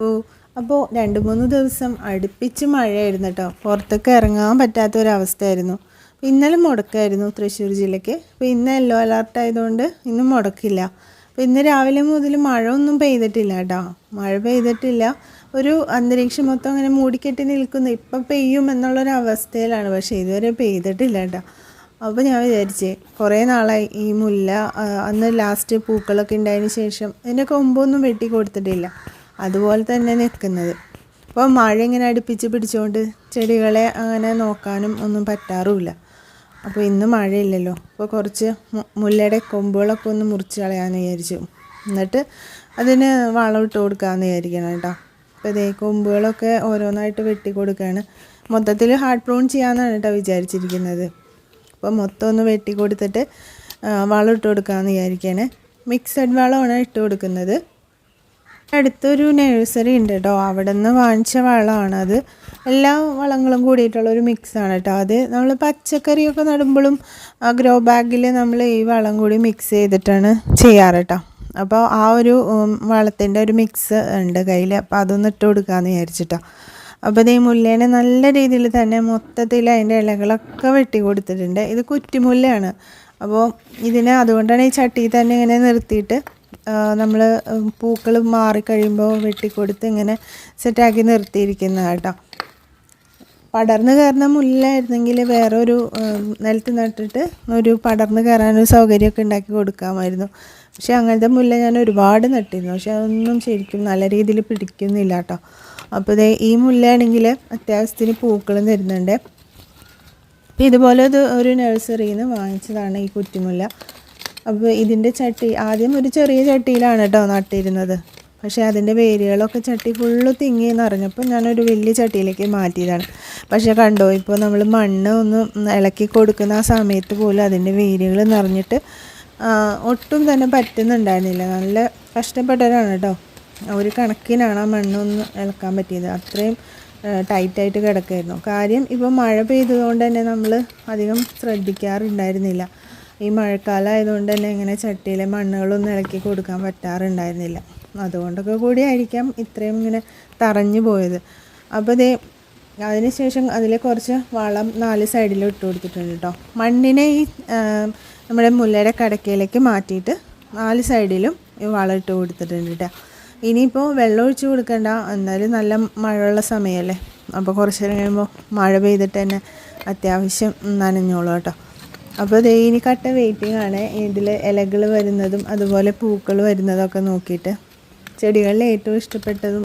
ഓ അപ്പോൾ രണ്ട് മൂന്ന് ദിവസം അടുപ്പിച്ച് മഴയായിരുന്നു കേട്ടോ പുറത്തൊക്കെ ഇറങ്ങാൻ പറ്റാത്തൊരവസ്ഥയായിരുന്നു. ഇന്നലെ മുടക്കായിരുന്നു തൃശ്ശൂർ ജില്ലയ്ക്ക്. അപ്പോൾ ഇന്ന് യെല്ലോ അലർട്ട് ആയതുകൊണ്ട് ഇന്ന് മുടക്കില്ല. അപ്പോൾ ഇന്ന് രാവിലെ മുതൽ മഴ ഒന്നും പെയ്തിട്ടില്ല കേട്ടോ മഴ പെയ്തിട്ടില്ല. ഒരു അന്തരീക്ഷം മൊത്തം അങ്ങനെ മൂടിക്കെട്ടി നിൽക്കുന്നു. ഇപ്പം പെയ്യും എന്നുള്ളൊരു അവസ്ഥയിലാണ് പക്ഷേ ഇതുവരെ പെയ്തിട്ടില്ല കേട്ടോ അപ്പോൾ ഞാൻ വിചാരിച്ചേ കുറേ നാളായി ഈ മുല്ല അന്ന് ലാസ്റ്റ് പൂക്കളൊക്കെ ഉണ്ടായതിന് ശേഷം. ഇതിന്റെ കൊമ്പൊന്നും വെട്ടി കൊടുത്തിട്ടില്ല. അതുപോലെ തന്നെ നിൽക്കുന്നത്. അപ്പോൾ മഴ ഇങ്ങനെ അടുപ്പിച്ച് പിടിച്ചുകൊണ്ട് ചെടികളെ അങ്ങനെ നോക്കാനും ഒന്നും പറ്റാറുമില്ല. അപ്പോൾ ഇന്ന് മഴയില്ലല്ലോ. അപ്പോൾ കുറച്ച് മുല്ലയുടെ കൊമ്പുകളൊക്കെ ഒന്ന് മുറിച്ച് കളയാമെന്ന് വിചാരിച്ചു. എന്നിട്ട് അതിന് വളം ഇട്ട് കൊടുക്കാമെന്ന് വിചാരിക്കണം കേട്ടോ. അപ്പോൾ ഇതേ കൊമ്പുകളൊക്കെ ഓരോന്നായിട്ട് വെട്ടി കൊടുക്കുകയാണ് മൊത്തത്തിൽ ഹാർഡ് പ്രൂൺ ചെയ്യാമെന്നാണ് കേട്ടോ വിചാരിച്ചിരിക്കുന്നത്. അപ്പോൾ മൊത്തം ഒന്ന് വെട്ടി കൊടുത്തിട്ട് വളം ഇട്ട് കൊടുക്കാമെന്ന് വിചാരിക്കുകയാണ് മിക്സഡ് വളമാണ് ഇട്ട് കൊടുക്കുന്നത്. അടുത്തൊരു നഴ്സറി ഉണ്ട് കേട്ടോ അവിടെ നിന്ന് വാങ്ങിച്ച വളമാണ് അത്. എല്ലാ വളങ്ങളും കൂടിയിട്ടുള്ള ഒരു മിക്സാണ് കേട്ടോ അത് നമ്മൾ പച്ചക്കറിയൊക്കെ നടുമ്പോഴും ആ ഗ്രോ ബാഗിൽ നമ്മൾ ഈ വളം കൂടി മിക്സ് ചെയ്തിട്ടാണ് ചെയ്യാറ് കേട്ടോ അപ്പോൾ ആ ഒരു വളത്തിന്റെ ഒരു മിക്സ് ഉണ്ട് കയ്യിൽ അപ്പോൾ അതൊന്ന് ഇട്ട് കൊടുക്കാമെന്ന് വിചാരിച്ചിട്ടോ അപ്പോൾ ഇത് മുല്ലേനെ നല്ല രീതിയിൽ തന്നെ മൊത്തത്തിൽ അതിന്റെ ഇലകളൊക്കെ വെട്ടി കൊടുത്തിട്ടുണ്ട്. ഇത് കുറ്റിമുല്ലയാണ് അപ്പോൾ ഇതിനെ അതുകൊണ്ടാണ് ഈ ചട്ടിയിൽ തന്നെ ഇങ്ങനെ നിർത്തിയിട്ട് നമ്മൾ പൂക്കൾ മാറിക്കഴിയുമ്പോൾ വെട്ടിക്കൊടുത്ത് ഇങ്ങനെ സെറ്റാക്കി നിർത്തിയിരിക്കുന്നത് കേട്ടോ. പടർന്ന് കയറുന്ന മുല്ലായിരുന്നെങ്കിൽ വേറെ ഒരു നിലത്ത് നട്ടിട്ട് ഒരു പടർന്നു കയറാനൊരു സൗകര്യമൊക്കെ ഉണ്ടാക്കി കൊടുക്കാമായിരുന്നു. പക്ഷേ അങ്ങനത്തെ മുല്ല ഞാൻ ഒരുപാട് നട്ടിരുന്നു. പക്ഷെ അതൊന്നും ശരിക്കും നല്ല രീതിയിൽ പിടിക്കുന്നില്ല കേട്ടോ. അപ്പോൾ ഇതേ ഈ മുല്ലയാണെങ്കിൽ അത്യാവശ്യത്തിന് പൂക്കൾ തരുന്നുണ്ട്. ഇതുപോലെ ഒരു നഴ്സറിയിൽ നിന്ന് വാങ്ങിച്ചതാണ് ഈ കുറ്റിമുല്ല. അപ്പോൾ ഇതിന്റെ ചട്ടി ആദ്യം ഒരു ചെറിയ ചട്ടിയിലാണ് കേട്ടോ നട്ടിരുന്നത്. പക്ഷേ അതിന്റെ വേരുകളൊക്കെ ചട്ടി ഫുള്ള് തിങ്ങി നിറഞ്ഞപ്പോൾ ഞാനൊരു വലിയ ചട്ടിയിലേക്ക് മാറ്റിയതാണ്. പക്ഷേ കണ്ടോ ഇപ്പോൾ നമ്മൾ മണ്ണ് ഒന്ന് ഇളക്കി കൊടുക്കുന്ന ആ സമയത്ത് പോലും അതിന്റെ വേരുകൾ നിറഞ്ഞിട്ട് ഒട്ടും തന്നെ പറ്റുന്നുണ്ടായിരുന്നില്ല. നല്ല കഷ്ടപ്പെട്ടവരാണ് കേട്ടോ ഒരു കണക്കിനാണ് ആ മണ്ണൊന്ന് ഇളക്കാൻ പറ്റിയത്. അത്രയും ടൈറ്റായിട്ട് കിടക്കായിരുന്നു. കാര്യം ഇപ്പോൾ മഴ പെയ്തതുകൊണ്ട് തന്നെ നമ്മൾ അധികം ശ്രദ്ധിക്കാറുണ്ടായിരുന്നില്ല. ഈ മഴക്കാലം ആയതുകൊണ്ട് തന്നെ ഇങ്ങനെ ചട്ടിയിലെ മണ്ണുകളൊന്നും ഇളക്കി കൊടുക്കാൻ പറ്റാറുണ്ടായിരുന്നില്ല. അതുകൊണ്ടൊക്കെ കൂടിയായിരിക്കാം ഇത്രയും ഇങ്ങനെ തറഞ്ഞു പോയത്. അപ്പോൾ ഇതേ അതിനുശേഷം അതിൽ കുറച്ച് വളം നാല് സൈഡിൽ ഇട്ട് കൊടുത്തിട്ടുണ്ട് കേട്ടോ മണ്ണിനെ ഈ നമ്മുടെ മുല്ലയുടെ കടക്കയിലേക്ക് മാറ്റിയിട്ട് നാല് സൈഡിലും ഈ വളം ഇട്ട് കൊടുത്തിട്ടുണ്ട് കേട്ടോ ഇനിയിപ്പോൾ വെള്ളം ഒഴിച്ചു കൊടുക്കണ്ട. എന്നാലും നല്ല മഴയുള്ള സമയമല്ലേ അപ്പോൾ കുറച്ച് നേരം കഴിയുമ്പോൾ മഴ പെയ്തിട്ട് തന്നെ അത്യാവശ്യം നനഞ്ഞോളൂ കേട്ടോ. അപ്പോൾ ഇനി കട്ട വെയിറ്റിംഗ് ആണ്. ഇതിൽ ഇലകൾ വരുന്നതും അതുപോലെ പൂക്കൾ വരുന്നതൊക്കെ നോക്കിയിട്ട്. ചെടികളിൽ ഏറ്റവും ഇഷ്ടപ്പെട്ടതും